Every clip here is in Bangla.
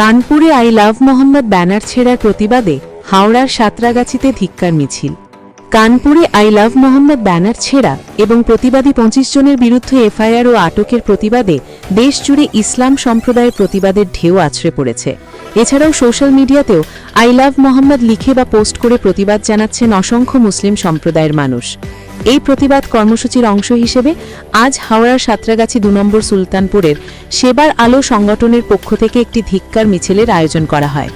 কানপুরে আই লাভ মোহাম্মদ ব্যানার ছেড়ার প্রতিবাদে হাওড়ার সাঁতরাগাছিতে ধিক্কার মিছিল। কানপুরে আই লাভ মোহাম্মদ ব্যানার ছেড়া এবং প্রতিবাদী পঁচিশ জনের বিরুদ্ধে এফআইআর ও আটকের প্রতিবাদে দেশজুড়ে ইসলাম সম্প্রদায়ের প্রতিবাদের ঢেউ আছড়ে পড়েছে। এছাড়াও সোশ্যাল মিডিয়াতেও আই লাভ মোহাম্মদ লিখে বা পোস্ট করে প্রতিবাদ জানাচ্ছেন অসংখ্য মুসলিম সম্প্রদায়ের মানুষ। এই প্রতিবাদ কর্মসূচির অংশ হিসেবে আজ হাওড়ার সাঁতরাগাছি দু নম্বর সুলতানপুরের সেবার আলো সংগঠনের পক্ষ থেকে একটি ধিক্কার মিছিলের আয়োজন করা হয়।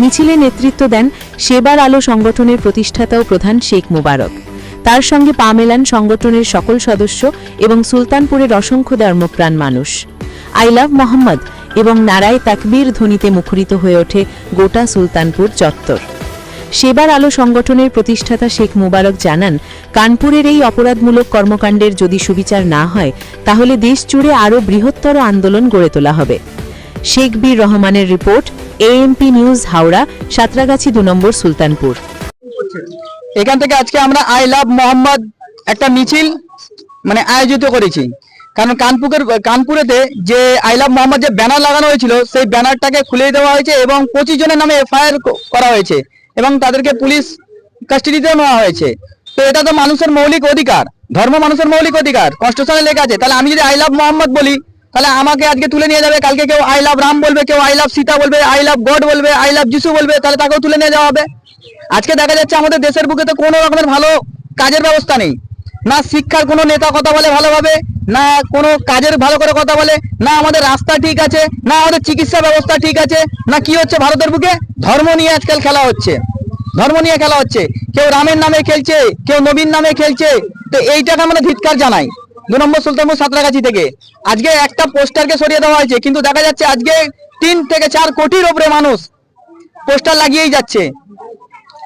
মিছিলে নেতৃত্ব দেন সেবার আলো সংগঠনের প্রতিষ্ঠাতা ও প্রধান শেখ মুবারক। তার সঙ্গে পা মেলান সংগঠনের সকল সদস্য এবং সুলতানপুরের অসংখ্য ধর্মপ্রাণ মানুষ। আই লাভ মোহাম্মদ এবং নারায় তাকবীর ধ্বনিতে মুখরিত হয়ে ওঠে গোটা সুলতানপুর চত্বর। সেবার আলো সংগঠনের প্রতিষ্ঠাতা শেখ মুবারক জানান, কানপুরের এই অপরাধমূলক কর্মকাণ্ডের যদি সুবিচার না হয়, তাহলে দেশ জুড়ে আরও বৃহত্তর আন্দোলন গড়ে তোলা হবে। শেখ বীর রহমানের report, AMP news, Howrah, Santragachi দু নম্বর, সুলতানপুর। এখান থেকে আজকে আমরা আই লাভ মোহাম্মদ একটা মিছিল মানে আয়োজিত করেছি। কারণ কানপুরের কানপুরেতে যে আই লাভ মোহাম্মদ যে ব্যানার লাগানো হয়েছিল, সেই ব্যানারটাকে খুলে দেওয়া হয়েছে এবং পঁচিশ জনের নামে এফআইআর করা হয়েছে। এবং তাদেরকে পুলিশ কাস্টাডিতেও নেওয়া হয়েছে। তো এটা তো মানুষের মৌলিক অধিকার, ধর্ম মানুষের মৌলিক অধিকার। কনস্টিটিউশনে লেখা আছে। তাহলে আমি যদি আই লাভ মোহাম্মদ বলি, তাহলে আমাকে আজকে তুলে নিয়ে যাবে, কালকে কেউ আই লাভ রাম বলবে, কেউ আই লাভ সীতা বলবে আই লাভ গড বলবে আই লাভ যিশু বলবে, তাহলে তাকেও তুলে নিয়ে যাওয়া হবে। আজকে দেখা যাচ্ছে আমাদের দেশের বুকে তো কোনো রকমের ভালো কাজের ব্যবস্থা নেই। না শিক্ষার কোনো নেতা কথা বলে ভালোভাবে, না কোনো কাজের ভালো করে কথা বলে, না আমাদের রাস্তা ঠিক আছে, না আমাদের চিকিৎসা ব্যবস্থা ঠিক আছে, না কি হচ্ছে ভারতের বুকে? ধর্ম নিয়ে আজকাল খেলা হচ্ছে। ধর্ম নিয়ে খেলা হচ্ছে। কেউ রামের নামে খেলছে, কেউ নবীন নামে খেলছে। তো এইটাকে আমরা ধিৎকার জানাই। দু নম্বর সুলতানপুর সাঁতরাগাছি থেকে। আজকে একটা পোস্টারকে সরিয়ে দেওয়া হয়েছে, কিন্তু দেখা যাচ্ছে আজকে তিন থেকে চার কোটির ওপরে মানুষ পোস্টার লাগিয়েই যাচ্ছে।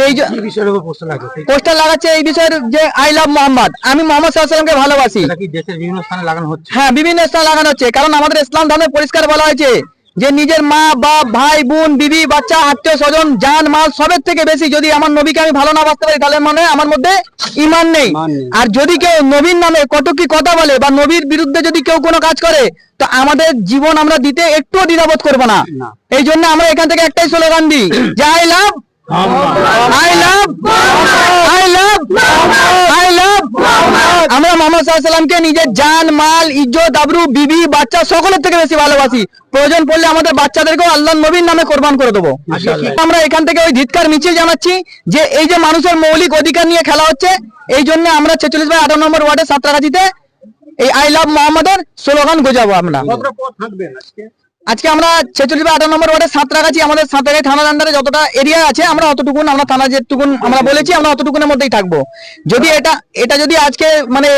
তো এই যে- কি বিষয়ের উপর প্রশ্ন লাগবে পোস্টার লাগাচ্ছে এই বিষয়ের যে আই লাভ মোহাম্মদ আমি মোহাম্মদ সাল্লামকে ভালোবাসি। এটা কি দেশের বিভিন্ন স্থানে লাগানো হচ্ছে? হ্যাঁ বিভিন্ন স্থানে লাগানো হচ্ছে। কারণ আমাদের ইসলাম ধর্মে পরিষ্কার বলা হয়েছে যে নিজের মা বাপ ভাই বোন বিবি বাচ্চা আত্মীয় স্বজন জান মাল সবের থেকে বেশি যদি আমার নবীকে আমি ভালো না বাঁচতে পারি তাহলে মানে আমার মধ্যে ইমান নেই। আর যদি কেউ নবীর নামে কটুকি কথা বলে বা নবীর বিরুদ্ধে যদি কেউ কোনো কাজ করে তো আমাদের জীবন আমরা দিতে একটুও দ্বিধাবোধ করব না। এই জন্য আমরা এখান থেকে একটাই স্লোগান দিই যে I love I love I love I love. আমরা মোহাম্মদ সাল্লামকে নিজের জান মাল ইজ্জত আবরু বিবি বাচ্চা সকলের থেকে বেশি ভালোবাসি। প্রয়োজন পড়লে আমাদের বাচ্চাদেরকেও আল্লাহ নবীর নামে কোরবান করে দেবো। আমরা এখান থেকে ওই ধিৎকার মিছিল জানাচ্ছি যে এই যে মানুষের মৌলিক অধিকার নিয়ে খেলা হচ্ছে এই জন্য আমরা ছেচল্লিশ বাই আঠারো নম্বর ওয়ার্ডে সাঁতরাগাছিতে এই আই লাভ মোহাম্মদের স্লোগান গোজাবো আমরা। আজকে আমরা ছেচল্লিশ বা আঠারো নম্বর ওয়ার্ডে সাঁতরাগাছি আমাদের সাঁতরাগাছি থানার আন্ডারে যতটা এরিয়া আছে, আমরা অতটুকুন, আমরা থানা যেটুকুন আমরা বলেছি, আমরা অতটুকুনের মধ্যেই থাকব। যদি এটা এটা যদি আজকে মানে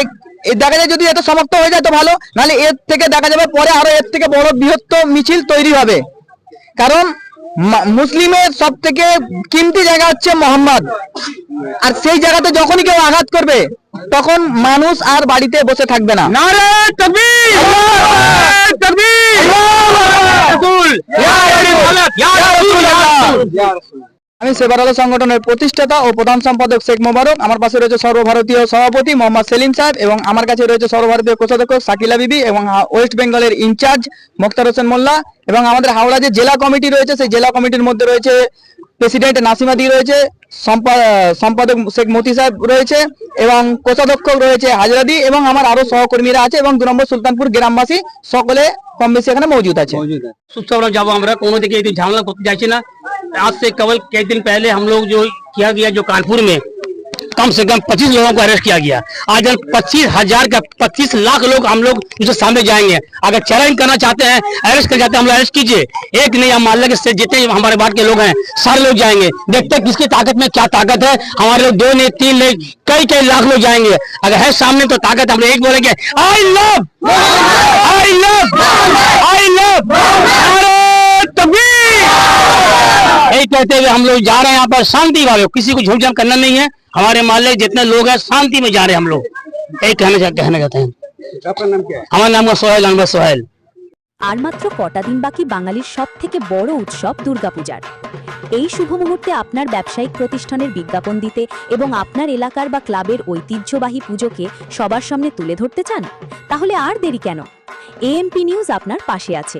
দেখা যায় যদি এটা সমাপ্ত হয়ে যায় তো ভালো, নাহলে এর থেকে দেখা যাবে পরে আরও এর থেকে বড় বৃহত্তর মিছিল তৈরি হবে। কারণ মুসলিমের সব থেকে কিমতি জায়গা হচ্ছে মোহাম্মদ। আর সেই জায়গাতে যখনই কেউ আঘাত করবে তখন মানুষ আর বাড়িতে বসে থাকবে না। আমি সেবার আলো সংগঠনের প্রতিষ্ঠাতা ও প্রধান সম্পাদক শেখ মোবারক আমার পাশে রয়েছে সর্বভারতীয় সভাপতি মোহাম্মদ সেলিম সাহেব এবং আমার কাছে রয়েছে সর্বভারতীয় কোষাধ্যক্ষ সাকিলা বিবি এবং ওয়েস্ট বেঙ্গলের ইনচার্জ মোক্তার হোসেন মোল্লা এবং আমাদের হাওড়া যে জেলা কমিটি রয়েছে সেই জেলা কমিটির মধ্যে রয়েছে প্রেসিডেন্ট নাসিমা দি রয়েছে সম্পা- সম্পাদক শেখ মতি সাহেব রয়েছে এবং কোষাধ্যক্ষ রয়েছে হাজরাদি এবং আমার আরো সহকর্মীরা আছে এবং দু নম্বর সুলতানপুর গ্রামবাসী সকলে কম বেশি এখানে মজুদ আছে सुस्त जाबो हमरा कोनो दिखे ये झामला को जाए ना आज से केवल कई दिन पहले हम लोग जो किया गया जो कानपुर में कम से कम 25 लोगों को अरेस्ट किया गया। आज हम पच्चीस हज़ार का 25 लाख लोग हम लोग उनसे सामने जाएँगे। अगर चैलेंज करना चाहते हैं अरेस्ट कर जाते हैं हम लोग अरेस्ट कीजिए। एक नहीं, हम मान लेंगे से जितने हमारे बात के लोग हैं, सारे लोग जाएँगे। देखते हैं किसकी ताकत में क्या ताकत है। हमारे लोग दो नहीं, तीन नहीं, कई कई लाख लोग जाएँगे। अगर है सामने तो ताकत हम लोग एक बोलेंगे I love I love I love कहते हुए हम लोग जा रहे हैं यहाँ पर शांति वाले किसी को झूठ झाम करना नहीं है हमारे मोहल्ले जितने लोग हैं शांति में जा रहे हैं हम लोग यही कहने जा- कहना चाहते हैं আপনার নাম কি हमारा नाम है सोहेल अहमद सोहेल আর মাত্র কটা দিন বাকি বাঙালির সব থেকে বড় উৎসব দুর্গাপূজার এই শুভ মুহূর্তে আপনার ব্যবসায়িক প্রতিষ্ঠানের বিজ্ঞাপন দিতে এবং আপনার এলাকার বা ক্লাবের ঐতিহ্যবাহী পুজোকে সবার সামনে তুলে ধরতে চান তাহলে আর দেরি কেন এএমপি নিউজ আপনার পাশে আছে